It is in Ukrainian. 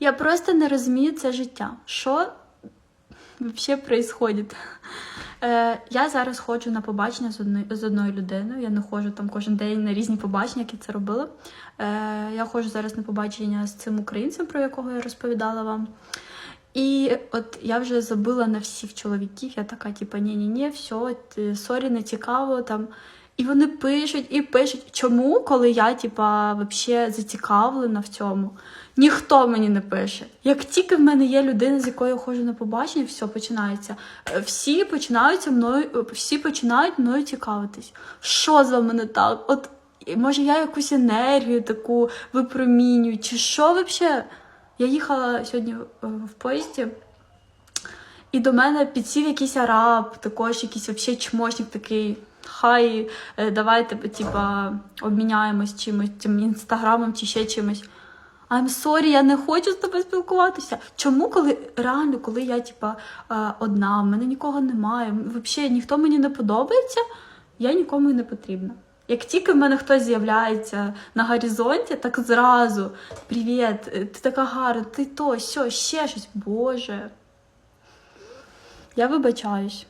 Я просто не розумію це життя. Що взагалі відбувається? Е, я зараз ходжу на побачення з одною, з одною людиною. Я не ходжу там кожен день на різні побачення, які це робила. Е, я ходжу зараз на побачення з цим українцем, про якого я розповідала вам. І от я вже забила на всіх чоловіків. Я така, типа, ні-ні-ні, все, сорі, не цікаво там. І вони пишуть і пишуть. Чому, коли я, типа, вообще зацікавлена в цьому, ніхто мені не пише. Як тільки в мене є людина, з якою я ходжу на побачення, все починається. Е, Всі починаються мною, е, всі починають мною цікавитись. Що з вами не так? От може я якусь енергію таку випромінюю, чи що взагалі? Я їхала сьогодні в поїзді, і до мене підсів якийсь араб, також якийсь вообще чмошник такий. Хай, е, давайте типа, обміняємось чимось, цим інстаграмом чи ще чимось. I'm sorry, я не хочу з тобою спілкуватися. Чому, коли реально, коли я типа е, одна, в мене нікого немає, взагалі ніхто мені не подобається, я нікому і не потрібна. Як тільки в мене хтось з'являється на горизонті, так зразу привіт, е, ти така гарна, ти то, сьо, ще щось. Боже. Я вибачаюсь.